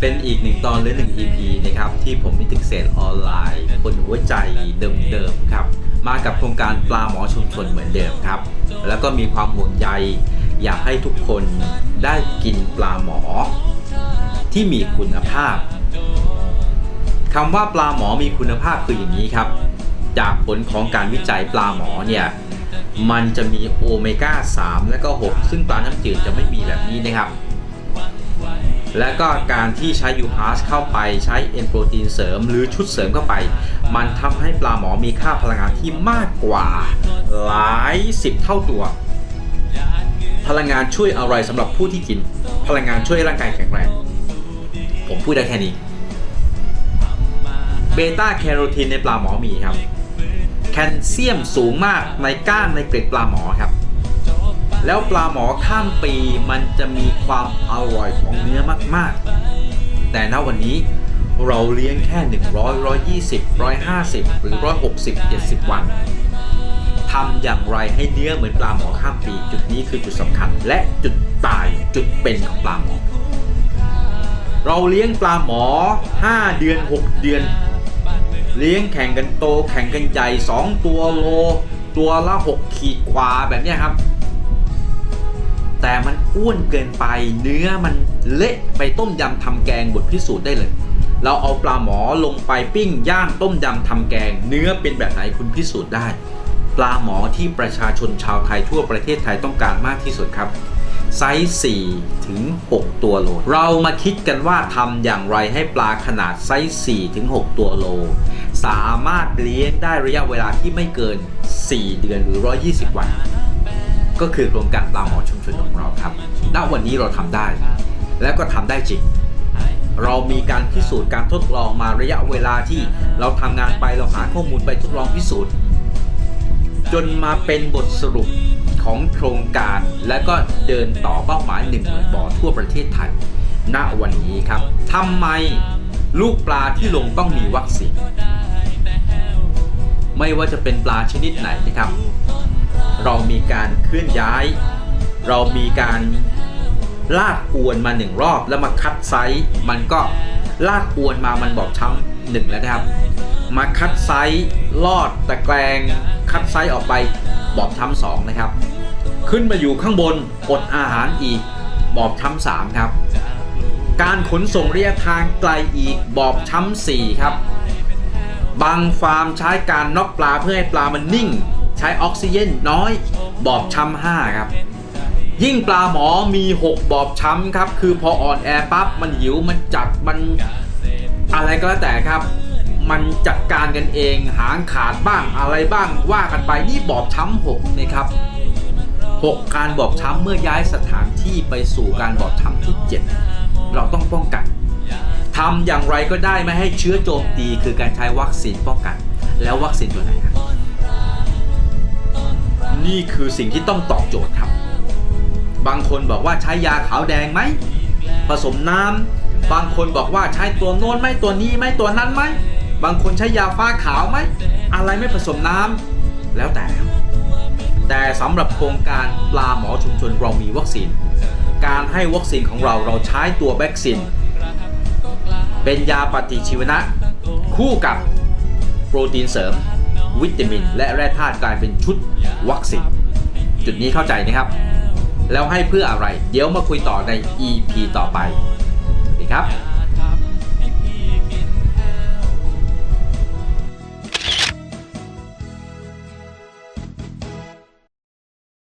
เป็นอีกหนึ่งตอนหรือหนึ่ง EP นะครับ ที่ผมมิติเกษออนไลน์ คนหัวใจเดิมๆครับ มากับโครงการปลาหมอชุมชนเหมือนเดิมครับ แล้วก็มีความห่วงใย อยากให้ทุกคนได้กินปลาหมอ ที่มีคุณภาพคำว่าปลาหมอมีคุณภาพคืออย่างนี้ครับ จากผลของการวิจัยปลาหมอเนี่ยมันจะมีโอเมก้า 3 และก็ 6 ซึ่งปลาน้ำจืดจะไม่มีแบบนี้นะครับ และก็การที่ใช้ยูพาสเข้าไปใช้เอนโปรตีนเสริมหรือชุดเสริมเข้าไป มันทำให้ปลาหมอมีค่าพลังงานที่มากกว่าหลายสิบเท่าตัว พลังงานช่วยอะไรสำหรับผู้ที่กิน พลังงานช่วยให้ร่างกายแข็งแรง ผมพูดได้แค่นี้เบต้าแคโรทีนในปลาหมอมีครับ แคลเซียมสูงมากในก้านในเกล็ดปลาหมอครับ แล้วปลาหมอข้ามปีมันจะมีความอร่อยของเนื้อมากๆ แต่ณวันนี้เราเลี้ยงแค่ 100 120 150 หรือ 160 70 วันทำอย่างไรให้เนื้อเหมือนปลาหมอข้ามปี จุดนี้คือจุดสำคัญ และจุดตายจุดเป็นของปลาหมอ เราเลี้ยงปลาหมอ 5 เดือน 6 เดือน เลี้ยงแข่งกันโตแข่งกันใหญ่2ตัวโล ตัวละ 6 ขีดกว่าแบบนี้ครับ แต่มันอ้วนเกินไป เนื้อมันเละไปต้มยำทำแกงบทพิสูจน์ได้เลย เราเอาปลาหมอลงไปปิ้งย่างต้มยำทำแกง เนื้อเป็นแบบไหนคุณพิสูจน์ได้ ปลาหมอที่ประชาชนชาวไทยทั่วประเทศไทยต้องการมากที่สุดครับไซส์4ถึง 6 ตัวโล เรามาคิดกันว่าทำอย่างไรให้ปลาขนาดไซส์4ถึง 6 ตัวโล สามารถเลี้ยงได้ระยะเวลาที่ไม่เกิน 4 เดือนหรือ 120 วัน ก็คือโครงการปลาหมอชุมชนของเราครับ ณ วันนี้เราทำได้ และก็ทำได้จริง เรามีการพิสูจน์การทดลองมาระยะเวลาที่เราทำงานไปเราหาข้อมูลไปทดลองพิสูจน์ จนมาเป็นบทสรุปของโครงการและก็เดินต่อเป้าหมาย1 0,000บ่อทั่วประเทศไทย ณ วันนี้ครับทำไมลูกปลาที่ลงต้องมีวัคซีน ไม่ว่าจะเป็นปลาชนิดไหนนะครับ เรามีการเคลื่อนย้าย เรามีการลากอวนมาหนึ่งรอบแล้วมาคัดไซส์มันก็ลากอวนมามันบอกช้ำหนึ่งแล้วนะครับ มาคัดไซส์ลอดตะแกรงคัดไซส์ออกไปบอบช้ำสองนะครับ ขึ้นมาอยู่ข้างบนอดอาหารอีกบอบช้ำสามครับ การขนส่งระยะทางไกลอีกบอบช้ำสี่ครับ บางฟาร์มใช้การน็อกปลาเพื่อให้ปลามันนิ่ง ใช้ออกซิเจนน้อย บอบช้ำห้าครับ ยิ่งปลาหมอมี 6 บอบช้ำครับ คือพออ่อนแอปั๊บมันหิวมันจัดมันอะไรก็แล้วแต่ครับ มันจัดการกันเองหางขาดบ้างอะไรบ้างว่ากันไปนี่บอบช้ำหกนะครับ6การบอบช้ำเมื่อย้ายสถานที่ไปสู่การบอบช้ำที่ 7 เราต้องป้องกันทำอย่างไรก็ได้ไม่ให้เชื้อโจมตีคือการใช้วัคซีนป้องกัน แล้ววัคซีนตัวไหนครับ นี่คือสิ่งที่ต้องตอบโจทย์ครับ บางคนบอกว่าใช้ยาขาวแดงไหม ผสมน้ำบางคนบอกว่าใช้ตัวโน้นไหมตัวนี้ไหมตัวนั้นไหม บางคนใช้ยาฟ้าขาวไหม อะไรไม่ผสมน้ำแล้วแต่ แต่สำหรับโครงการปลาหมอชุมชนเรามีวัคซีน การให้วัคซีนของเราเราใช้ตัวแบ็กซิน เป็นยาปฏิชีวนะ คู่กับโปรตีนเสริม วิตามิน และแร่ธาตุกลายเป็นชุดวัคซีนจุดนี้เข้าใจนะครับ แล้วให้เพื่ออะไร เดี๋ยวมาคุยต่อใน EP ต่อไป สวัสดีครับ